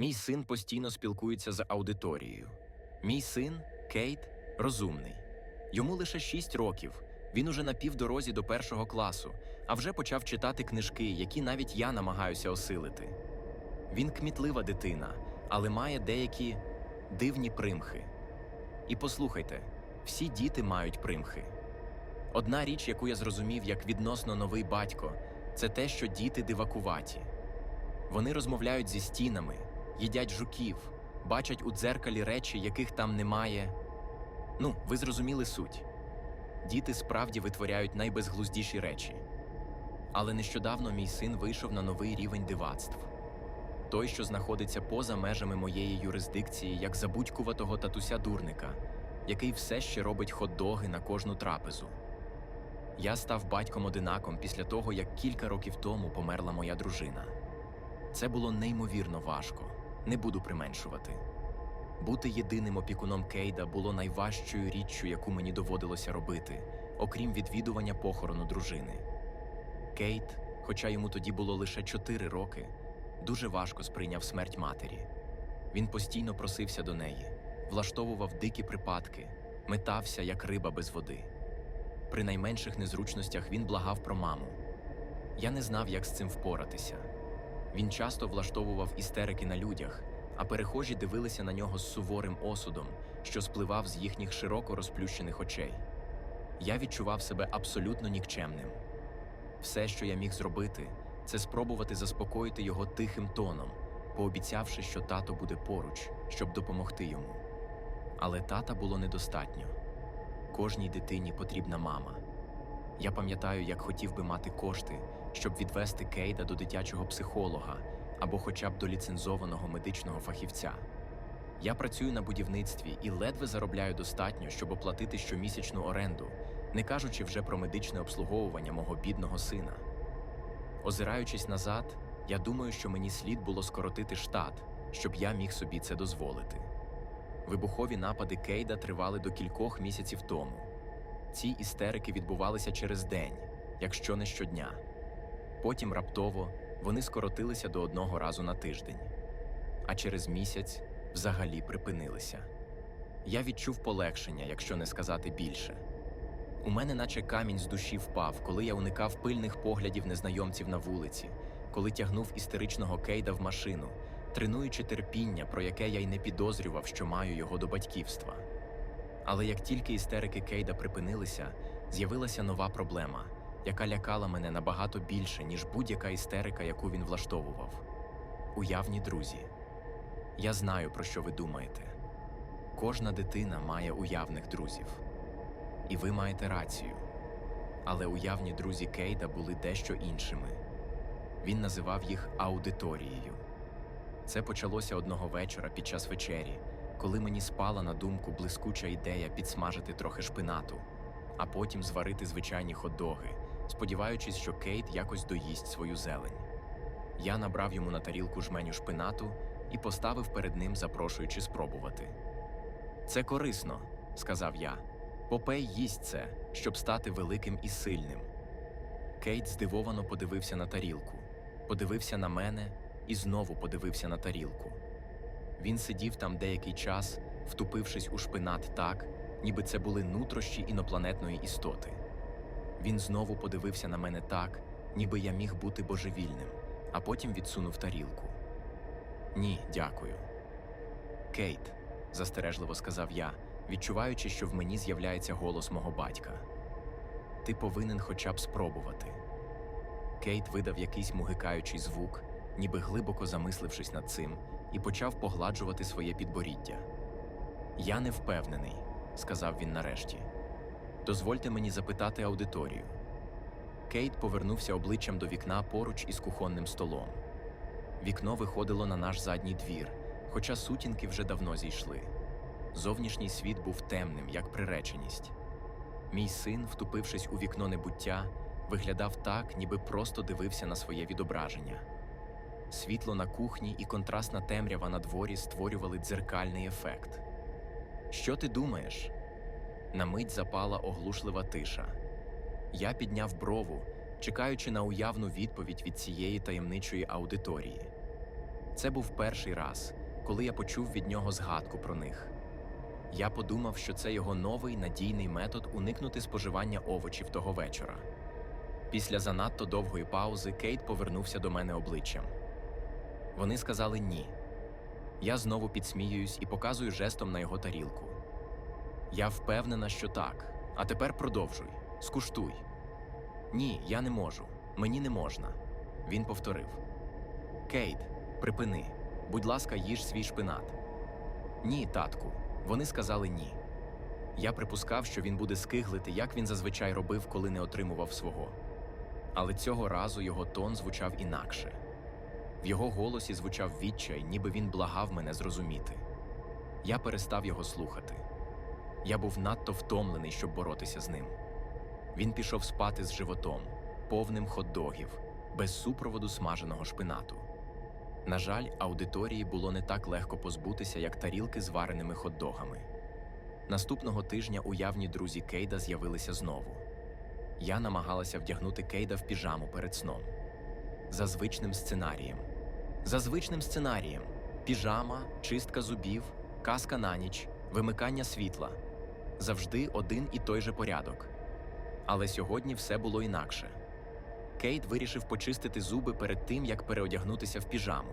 Мій син постійно спілкується з аудиторією. Мій син Кейт розумний. Йому лише 6 років. Він уже на півдорозі до першого класу, а вже почав читати книжки, які навіть я намагаюся осилити. Він кмітлива дитина, але має деякі дивні примхи. І послухайте, всі діти мають примхи. Одна річ, яку я зрозумів як відносно новий батько, це те, що діти дивакуваті. Вони розмовляють зі стінами, їдять жуків, бачать у дзеркалі речі, яких там немає. Ну, ви зрозуміли суть. Діти справді витворяють найбезглуздіші речі. Але нещодавно мій син вийшов на новий рівень дивацтв. Той, що знаходиться поза межами моєї юрисдикції, як забудькуватого татуся дурника, який все ще робить хот-доги на кожну трапезу. Я став батьком-одинаком після того, як кілька років тому померла моя дружина. Це було неймовірно важко, не буду применшувати. Бути єдиним опікуном Кейда було найважчою річчю, яку мені доводилося робити, окрім відвідування похорону дружини. Кейт, хоча йому тоді було лише 4 роки, дуже важко сприйняв смерть матері. Він постійно просився до неї, влаштовував дикі припадки, метався, як риба без води. При найменших незручностях він благав про маму. Я не знав, як з цим впоратися. Він часто влаштовував істерики на людях, а перехожі дивилися на нього з суворим осудом, що спливав з їхніх широко розплющених очей. Я відчував себе абсолютно нікчемним. Все, що я міг зробити, це спробувати заспокоїти його тихим тоном, пообіцявши, що тато буде поруч, щоб допомогти йому. Але тата було недостатньо. Кожній дитині потрібна мама. Я пам'ятаю, як хотів би мати кошти, щоб відвести Кейда до дитячого психолога або хоча б до ліцензованого медичного фахівця. Я працюю на будівництві і ледве заробляю достатньо, щоб оплатити щомісячну оренду, не кажучи вже про медичне обслуговування мого бідного сина. Озираючись назад, я думаю, що мені слід було скоротити штат, щоб я міг собі це дозволити. Вибухові напади Кейда тривали до кількох місяців тому. Ці істерики відбувалися через день, якщо не щодня. Потім раптово вони скоротилися до одного разу на тиждень, а через місяць взагалі припинилися. Я відчув полегшення, якщо не сказати більше. У мене наче камінь з душі впав, коли я уникав пильних поглядів незнайомців на вулиці, коли тягнув істеричного Кейда в машину, тренуючи терпіння, про яке я й не підозрював, що маю його до батьківства. Але як тільки істерики Кейда припинилися, з'явилася нова проблема, яка лякала мене набагато більше, ніж будь-яка істерика, яку він влаштовував. Уявні друзі. Я знаю, про що ви думаєте. Кожна дитина має уявних друзів. І ви маєте рацію. Але уявні друзі Кейда були дещо іншими. Він називав їх аудиторією. Це почалося одного вечора під час вечері, коли мені спала на думку блискуча ідея підсмажити трохи шпинату, а потім зварити звичайні хот-доги, сподіваючись, що Кейт якось доїсть свою зелень. Я набрав йому на тарілку жменю шпинату і поставив перед ним, запрошуючи спробувати. Це корисно, сказав я. Попей їсть це, щоб стати великим і сильним. Кейт здивовано подивився на тарілку, подивився на мене і знову подивився на тарілку. Він сидів там деякий час, втупившись у шпинат так, ніби це були нутрощі інопланетної істоти. Він знову подивився на мене так, ніби я міг бути божевільним, а потім відсунув тарілку. Ні, дякую. Кейт, застережливо сказав я, відчуваючи, що в мені з'являється голос мого батька. Ти повинен хоча б спробувати. Кейт видав якийсь мугикаючий звук, ніби глибоко замислившись над цим, і почав погладжувати своє підборіддя. Я не впевнений, сказав він нарешті. Дозвольте мені запитати аудиторію. Кейт повернувся обличчям до вікна поруч із кухонним столом. Вікно виходило на наш задній двір, хоча сутінки вже давно зійшли. Зовнішній світ був темним, як приреченість. Мій син, втупившись у вікно небуття, виглядав так, ніби просто дивився на своє відображення. Світло на кухні і контрастна темрява на дворі створювали дзеркальний ефект. Що ти думаєш? На мить запала оглушлива тиша. Я підняв брову, чекаючи на уявну відповідь від цієї таємничої аудиторії. Це був перший раз, коли я почув від нього згадку про них. Я подумав, що це його новий надійний метод уникнути споживання овочів того вечора. Після занадто довгої паузи Кейт повернувся до мене обличчям. Вони сказали ні. Я знову підсміююсь і показую жестом на його тарілку. Я впевнена, що так. А тепер продовжуй. Скуштуй. Ні, я не можу. Мені не можна. Він повторив. Кейт, припини. Будь ласка, їж свій шпинат. Ні, татку. Вони сказали ні. Я припускав, що він буде скиглити, як він зазвичай робив, коли не отримував свого. Але цього разу його тон звучав інакше. В його голосі звучав відчай, ніби він благав мене зрозуміти. Я перестав його слухати. Я був надто втомлений, щоб боротися з ним. Він пішов спати з животом, повним хот-догів, без супроводу смаженого шпинату. На жаль, аудиторії було не так легко позбутися, як тарілки з вареними хот-догами. Наступного тижня уявні друзі Кейда з'явилися знову. Я намагалася вдягнути Кейда в піжаму перед сном. За звичним сценарієм. За звичним сценарієм: піжама, чистка зубів, казка на ніч, вимикання світла. Завжди один і той же порядок. Але сьогодні все було інакше. Кейт вирішив почистити зуби перед тим, як переодягнутися в піжаму.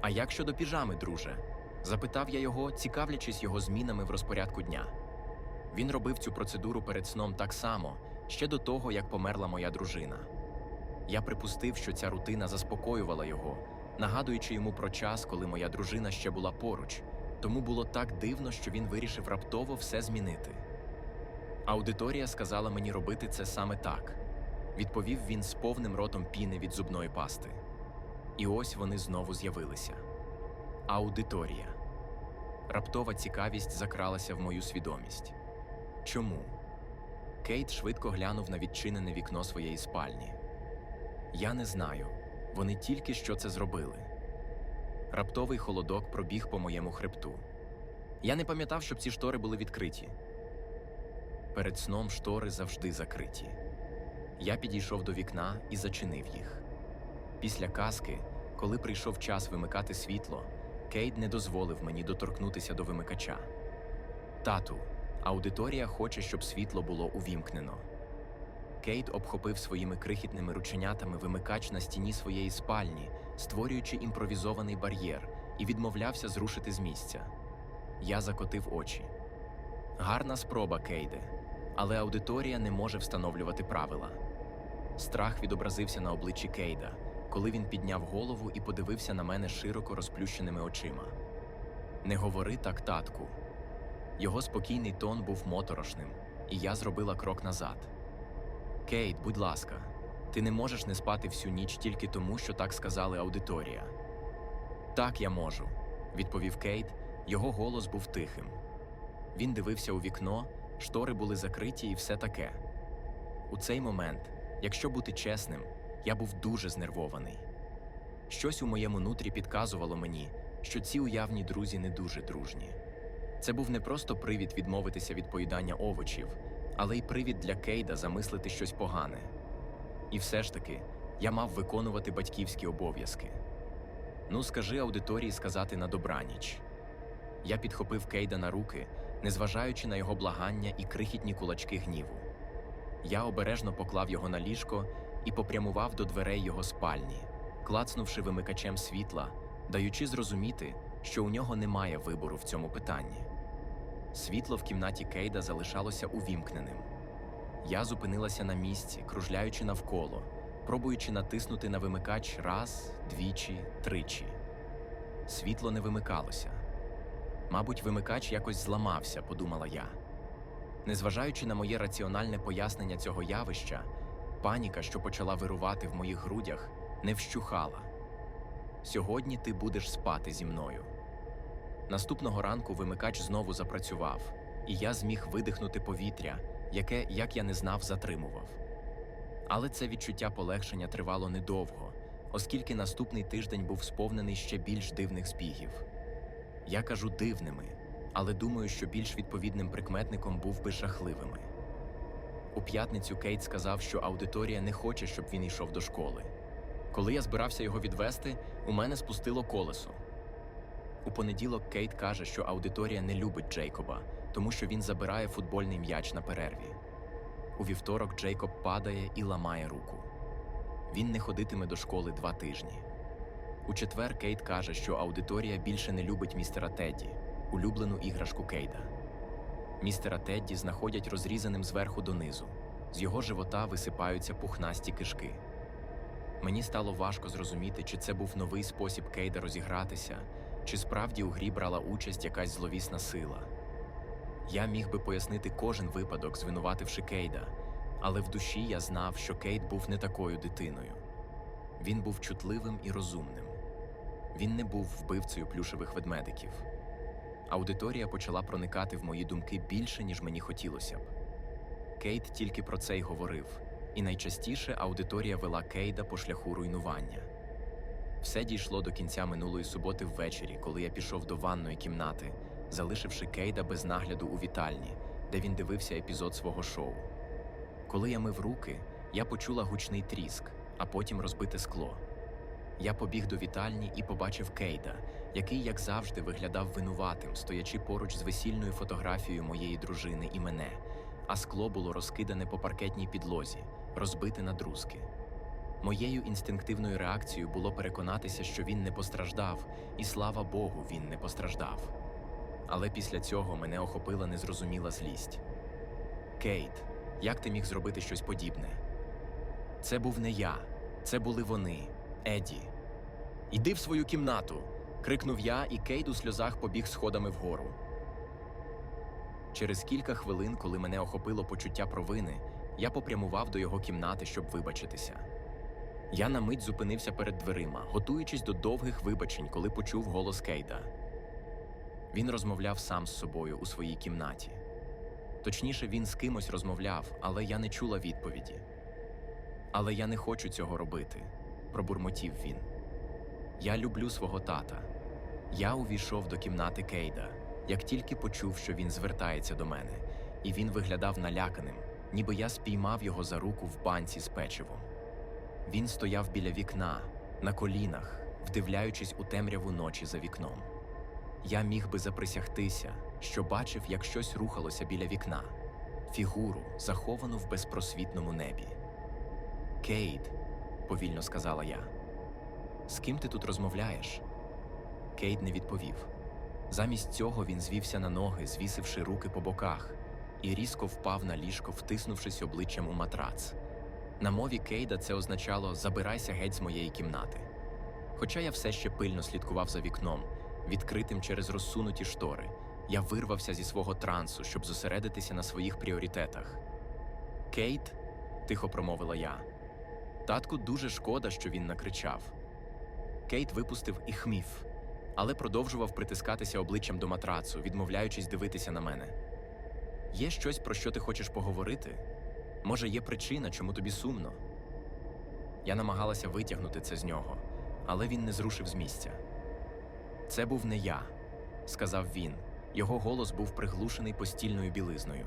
А як щодо піжами, друже? запитав я його, цікавлячись його змінами в розпорядку дня. Він робив цю процедуру перед сном так само, ще до того, як померла моя дружина. Я припустив, що ця рутина заспокоювала його, нагадуючи йому про час, коли моя дружина ще була поруч, тому було так дивно, що він вирішив раптово все змінити. Аудиторія сказала мені робити це саме так, відповів він з повним ротом піни від зубної пасти. І ось вони знову з'явилися. Аудиторія. Раптова цікавість закралася в мою свідомість. Чому? Кейт швидко глянув на відчинене вікно своєї спальні. Я не знаю. Вони тільки що це зробили. Раптовий холодок пробіг по моєму хребту. Я не пам'ятав, щоб ці штори були відкриті. Перед сном штори завжди закриті. Я підійшов до вікна і зачинив їх. Після казки, коли прийшов час вимикати світло, Кейт не дозволив мені доторкнутися до вимикача. Тату, аудиторія хоче, щоб світло було увімкнено. Кейт обхопив своїми крихітними рученятами вимикач на стіні своєї спальні, створюючи імпровізований бар'єр, і відмовлявся зрушити з місця. Я закотив очі. Гарна спроба, Кейде, але аудиторія не може встановлювати правила. Страх відобразився на обличчі Кейда, коли він підняв голову і подивився на мене широко розплющеними очима. Не говори так, татку. Його спокійний тон був моторошним, і я зробила крок назад. Кейт, будь ласка, ти не можеш не спати всю ніч тільки тому, що так сказали аудиторія. Так, я можу, відповів Кейт, його голос був тихим. Він дивився у вікно, штори були закриті і все таке. У цей момент, якщо бути чесним, я був дуже знервований. Щось у моєму нутрі підказувало мені, що ці уявні друзі не дуже дружні. Це був не просто привід відмовитися від поїдання овочів, але й привід для Кейда замислити щось погане. І все ж таки, я мав виконувати батьківські обов'язки. Ну, скажи аудиторії сказати на добраніч. Я підхопив Кейда на руки, незважаючи на його благання і крихітні кулачки гніву. Я обережно поклав його на ліжко і попрямував до дверей його спальні, клацнувши вимикачем світла, даючи зрозуміти, що у нього немає вибору в цьому питанні. Світло в кімнаті Кейда залишалося увімкненим. Я зупинилася на місці, кружляючи навколо, пробуючи натиснути на вимикач раз, двічі, тричі. Світло не вимикалося. Мабуть, вимикач якось зламався, подумала я. Незважаючи на моє раціональне пояснення цього явища, паніка, що почала вирувати в моїх грудях, не вщухала. Сьогодні ти будеш спати зі мною. Наступного ранку вимикач знову запрацював, і я зміг видихнути повітря, яке, як я не знав, затримував. Але це відчуття полегшення тривало недовго, оскільки наступний тиждень був сповнений ще більш дивних збігів. Я кажу дивними, але думаю, що більш відповідним прикметником був би жахливими. У п'ятницю Кейт сказав, що аудиторія не хоче, щоб він йшов до школи. Коли я збирався його відвести, у мене спустило колесо. У понеділок Кейт каже, що аудиторія не любить Джейкоба, тому що він забирає футбольний м'яч на перерві. У вівторок Джейкоб падає і ламає руку. Він не ходитиме до школи два тижні. У четвер Кейт каже, що аудиторія більше не любить містера Тедді, улюблену іграшку Кейда. Містера Тедді знаходять розрізаним зверху донизу. З його живота висипаються пухнасті кишки. Мені стало важко зрозуміти, чи це був новий спосіб Кейда розігратися, чи справді у грі брала участь якась зловісна сила. Я міг би пояснити кожен випадок, звинувативши Кейда, але в душі я знав, що Кейт був не такою дитиною. Він був чутливим і розумним. Він не був вбивцею плюшевих ведмедиків. Аудиторія почала проникати в мої думки більше, ніж мені хотілося б. Кейт тільки про це й говорив, і найчастіше аудиторія вела Кейда по шляху руйнування. Все дійшло до кінця минулої суботи ввечері, коли я пішов до ванної кімнати, залишивши Кейда без нагляду у вітальні, де він дивився епізод свого шоу. Коли я мив руки, я почула гучний тріск, а потім розбите скло. Я побіг до вітальні і побачив Кейда, який, як завжди, виглядав винуватим, стоячи поруч з весільною фотографією моєї дружини і мене, а скло було розкидане по паркетній підлозі, розбите на друзки. Моєю інстинктивною реакцією було переконатися, що він не постраждав, і слава Богу, він не постраждав. Але після цього мене охопила незрозуміла злість. Кейт, як ти міг зробити щось подібне? Це був не я, це були вони, Еді. Іди в свою кімнату. крикнув я, і Кейт у сльозах побіг сходами вгору. Через кілька хвилин, коли мене охопило почуття провини, я попрямував до його кімнати, щоб вибачитися. Я на мить зупинився перед дверима, готуючись до довгих вибачень, коли почув голос Кейда. Він розмовляв сам з собою у своїй кімнаті. Точніше, він з кимось розмовляв, але я не чула відповіді. Але я не хочу цього робити, пробурмотів він. Я люблю свого тата. Я увійшов до кімнати Кейда, як тільки почув, що він звертається до мене, і він виглядав наляканим, ніби я спіймав його за руку в банці з печивом. Він стояв біля вікна, на колінах, вдивляючись у темряву ночі за вікном. Я міг би заприсягтися, що бачив, як щось рухалося біля вікна, фігуру, заховану в безпросвітному небі. Кейт, повільно сказала я. З ким ти тут розмовляєш? Кейт не відповів. Замість цього він звівся на ноги, звісивши руки по боках, і різко впав на ліжко, втиснувшись обличчям у матрац. На мові Кейда це означало забирайся геть з моєї кімнати. Хоча я все ще пильно слідкував за вікном, відкритим через розсунуті штори, я вирвався зі свого трансу, щоб зосередитися на своїх пріоритетах. Кейт, тихо промовила я. Татку дуже шкода, що він накричав. Кейт випустив і хмів, але продовжував притискатися обличчям до матрацу, відмовляючись дивитися на мене. Є щось, про що ти хочеш поговорити? Може, є причина, чому тобі сумно? Я намагалася витягнути це з нього, але він не зрушив з місця. Це був не я, сказав він. Його голос був приглушений постільною білизною.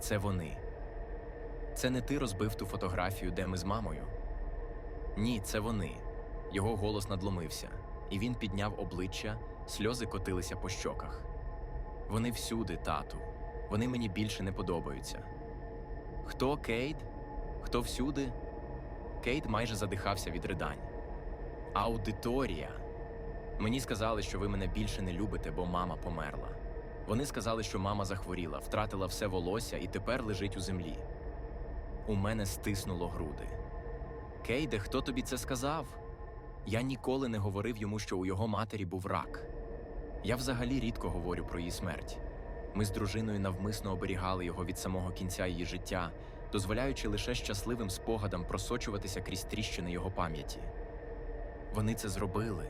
Це вони. Це не ти розбив ту фотографію, де ми з мамою? Ні, це вони. Його голос надломився, і він підняв обличчя, сльози котилися по щоках. Вони всюди, тату. Вони мені більше не подобаються. Хто Кейт? Хто всюди? Кейт майже задихався від ридань. Аудиторія. Мені сказали, що ви мене більше не любите, бо мама померла. Вони сказали, що мама захворіла, втратила все волосся і тепер лежить у землі. У мене стиснуло груди. Кейде, хто тобі це сказав? Я ніколи не говорив йому, що у його матері був рак. Я взагалі рідко говорю про її смерть. Ми з дружиною навмисно оберігали його від самого кінця її життя, дозволяючи лише щасливим спогадам просочуватися крізь тріщини його пам'яті. Вони це зробили.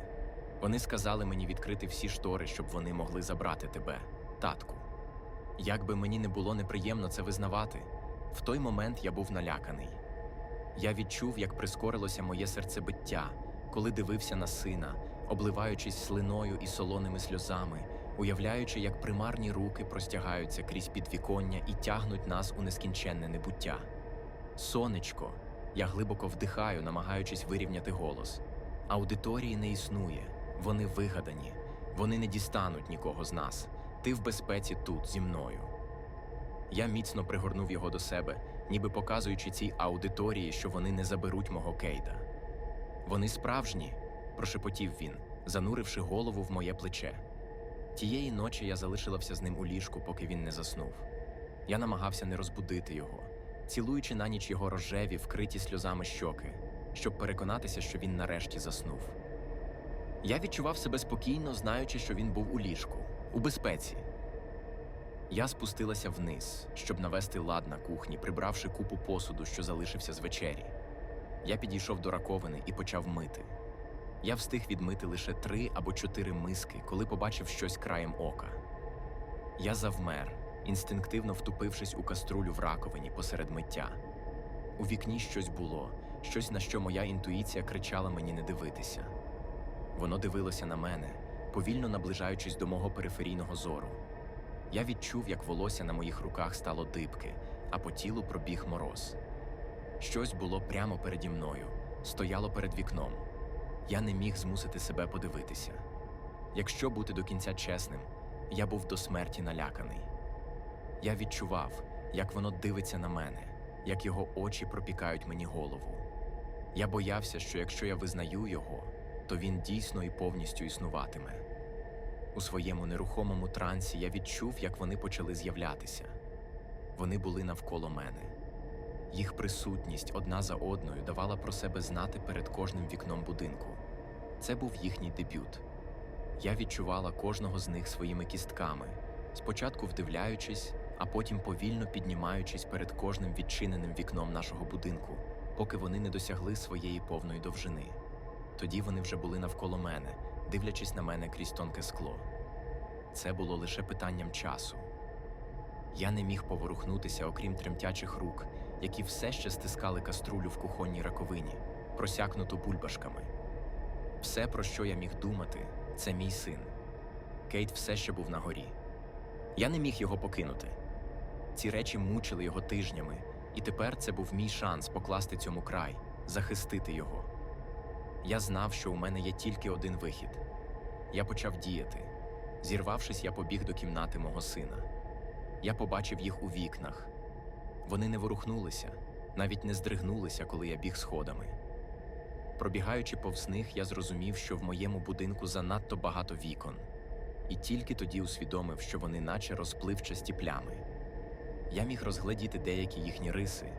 Вони сказали мені відкрити всі штори, щоб вони могли забрати тебе, татку. Як би мені не було неприємно це визнавати, в той момент я був наляканий. Я відчув, як прискорилося моє серцебиття, коли дивився на сина, обливаючись слиною і солоними сльозами, уявляючи, як примарні руки простягаються крізь підвіконня і тягнуть нас у нескінченне небуття. Сонечко, Я глибоко вдихаю, намагаючись вирівняти голос. Аудиторії не існує, вони вигадані, вони не дістануть нікого з нас. Ти в безпеці тут, зі мною. Я міцно пригорнув його до себе, ніби показуючи цій аудиторії, що вони не заберуть мого Кейда. Вони справжні, прошепотів він, зануривши голову в моє плече. Тієї ночі я залишилася з ним у ліжку, поки він не заснув. Я намагався не розбудити його, цілуючи на ніч його рожеві, вкриті сльозами щоки, щоб переконатися, що він нарешті заснув. Я відчував себе спокійно, знаючи, що він був у ліжку, у безпеці. Я спустилася вниз, щоб навести лад на кухні, прибравши купу посуду, що залишився з вечері. Я підійшов до раковини і почав мити. Я встиг відмити лише три або чотири миски, коли побачив щось краєм ока. Я завмер, інстинктивно втупившись у каструлю в раковині посеред миття. У вікні щось було, щось, на що моя інтуїція кричала мені не дивитися. Воно дивилося на мене, повільно наближаючись до мого периферійного зору. Я відчув, як волосся на моїх руках стало дибки, а по тілу пробіг мороз. Щось було прямо переді мною, стояло перед вікном. Я не міг змусити себе подивитися. Якщо бути до кінця чесним, я був до смерті наляканий. Я відчував, як воно дивиться на мене, як його очі пропікають мені голову. Я боявся, що якщо я визнаю його, то він дійсно і повністю існуватиме. У своєму нерухомому трансі я відчув, як вони почали з'являтися. Вони були навколо мене. Їх присутність одна за одною давала про себе знати перед кожним вікном будинку. Це був їхній дебют. Я відчувала кожного з них своїми кістками, спочатку вдивляючись, а потім повільно піднімаючись перед кожним відчиненим вікном нашого будинку, поки вони не досягли своєї повної довжини. Тоді вони вже були навколо мене, дивлячись на мене крізь тонке скло. Це було лише питанням часу. Я не міг поворухнутися, окрім тремтячих рук, які все ще стискали каструлю в кухонній раковині, просякнуту бульбашками. Все, про що я міг думати, це мій син. Кейт все ще був на горі. Я не міг його покинути. Ці речі мучили його тижнями, і тепер це був мій шанс покласти цьому край, захистити його. Я знав, що у мене є тільки один вихід. Я почав діяти. Зірвавшись, я побіг до кімнати мого сина. Я побачив їх у вікнах. Вони не ворухнулися, навіть не здригнулися, коли я біг сходами. Пробігаючи повз них, я зрозумів, що в моєму будинку занадто багато вікон, і тільки тоді усвідомив, що вони наче розпливчасті плями. Я міг розгледіти деякі їхні риси,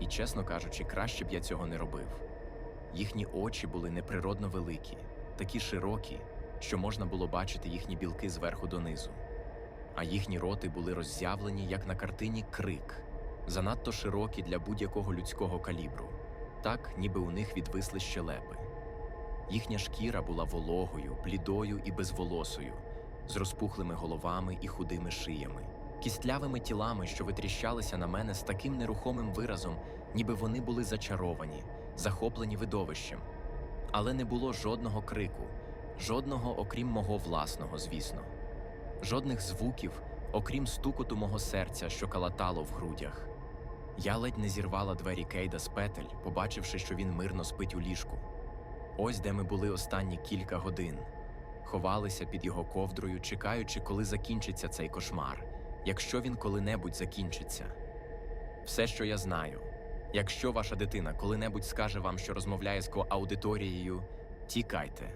і, чесно кажучи, краще б я цього не робив. Їхні очі були неприродно великі, такі широкі, що можна було бачити їхні білки зверху донизу. А їхні роти були роззявлені, як на картині крик, занадто широкі для будь-якого людського калібру, так, ніби у них відвисли щелепи. Їхня шкіра була вологою, блідою і безволосою, з розпухлими головами і худими шиями, кістлявими тілами, що витріщалися на мене з таким нерухомим виразом, ніби вони були зачаровані, захоплені видовищем. Але не було жодного крику, жодного, окрім мого власного, звісно, жодних звуків, окрім стукоту мого серця, що калатало в грудях. Я ледь не зірвала двері Кейда з петель, побачивши, що він мирно спить у ліжку. Ось де ми були останні кілька годин. Ховалися під його ковдрою, чекаючи, коли закінчиться цей кошмар, якщо він коли-небудь закінчиться. Все, що я знаю, якщо ваша дитина коли-небудь скаже вам, що розмовляє з коаудиторією, тікайте.